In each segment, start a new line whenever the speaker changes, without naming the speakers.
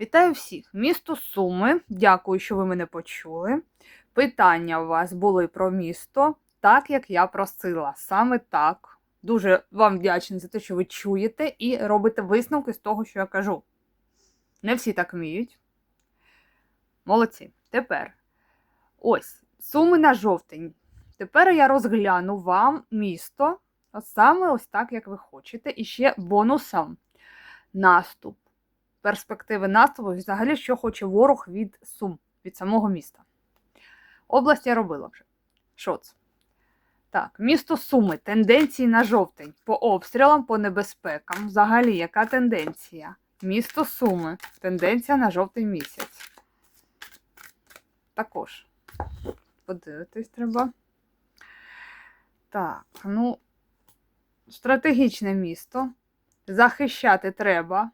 Вітаю всіх! Місто Суми. Дякую, що ви мене почули. Питання у вас були про місто, так як я просила. Саме так. Дуже вам вдячна за те, що ви чуєте і робите висновки з того, що я кажу. Не всі так вміють. Молодці. Тепер. Ось, суми на жовтень. Тепер я розгляну вам місто. Саме ось так, як ви хочете. І ще бонусом наступ перспективи наступу, і взагалі, що хоче ворог від Сум, від самого міста. Область я робила вже. Що це? Так, місто Суми. Тенденції на жовтень. По обстрілам, по небезпекам. Взагалі, яка тенденція? Місто Суми. Тенденція на жовтень місяць. Також. Подивитись треба. Так, ну, стратегічне місто. Захищати треба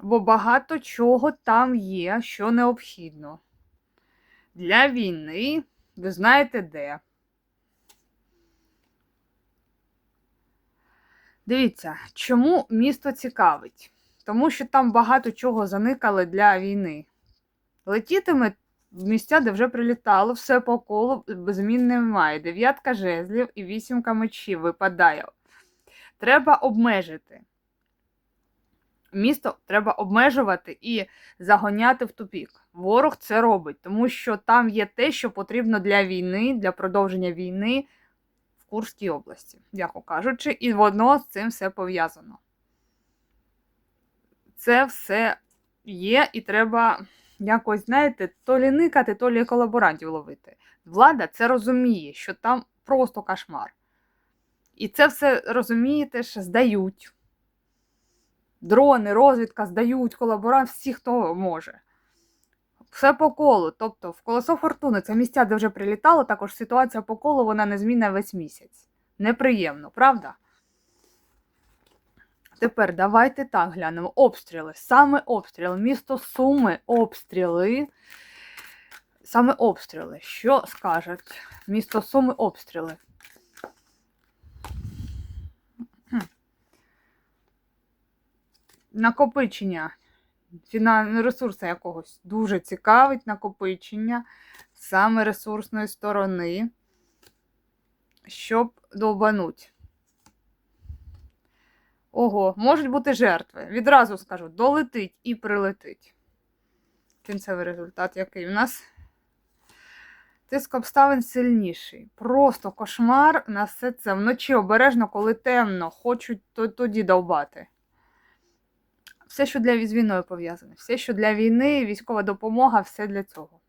бо багато чого там є, що необхідно. Для війни, ви знаєте де. Дивіться, чому місто цікавить? Тому що там багато чого заникали для війни. Летітиме в місця, де вже прилітало, все по колу змін немає. Дев'ятка жезлів і вісімка мечів випадає. Треба обмежити місто треба обмежувати і загоняти в тупік. Ворог це робить, тому що там є те, що потрібно для війни, для продовження війни в Курській області, м'яко кажучи, і воно з цим все пов'язано. Це все є, і треба якось, знаєте, то лі никати, то лі колаборантів ловити. Влада це розуміє, що там просто кошмар. І це все розумієте, що здають дрони, розвідка здають колаборант, всі, хто може. Все по колу. Тобто, в колесо фортуни це місця, де вже прилітало, також ситуація по колу вона незмінна весь місяць. Неприємно, правда? Тепер давайте так глянемо. Обстріли. Саме обстріли. Місто Суми, обстріли. Саме обстріли. Що скажуть? Місто Суми обстріли. Накопичення фінансового ресурсу якогось дуже цікавить накопичення саме ресурсної сторони, щоб довбануть. Ого, можуть бути жертви. Відразу скажу, долетить і прилетить. Кінцевий результат який у нас? Тиск обставин сильніший. Просто кошмар на все це. Вночі обережно, коли темно, хочуть тоді довбати все, що для війною пов'язане, все, що для війни, військова допомога, все для цього.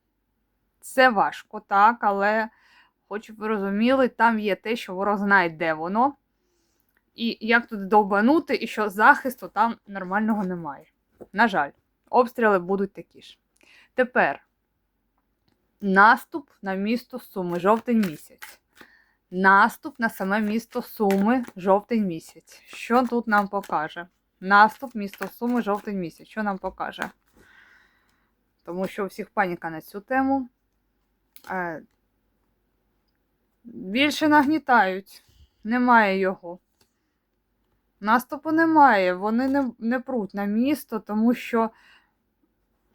Це важко, так, але щоб ви розуміли, там є те, що ворог знає, де воно. І як тут довбанути, і що захисту там нормального немає. На жаль, обстріли будуть такі ж. Тепер наступ на місто Суми, жовтень місяць. Наступ на саме місто Суми, жовтень місяць. Що тут нам покаже? Наступ місто Суми, жовтень місяць. Що нам покаже? Тому що у всіх паніка на цю тему. Е, більше нагнітають. Немає його. Наступу немає. Вони не, не пруть на місто, тому що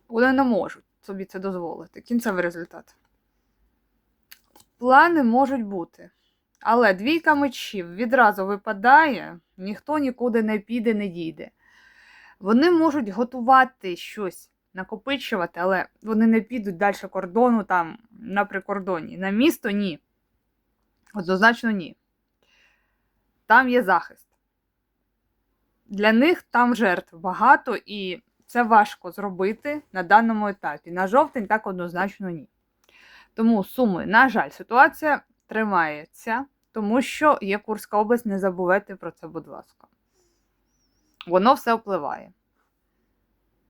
вони не можуть собі це дозволити. Кінцевий результат. Плани можуть бути. Але двійка мечів відразу випадає, ніхто нікуди не піде, не дійде. Вони можуть готувати щось, накопичувати, але вони не підуть далі кордону там на прикордоні. На місто ні. Однозначно ні. Там є захист. Для них там жертв багато, і це важко зробити на даному етапі. На жовтень так однозначно ні. Тому суми, на жаль, ситуація тримається, тому що є Курська область, не забувайте про це, будь ласка. Воно все впливає.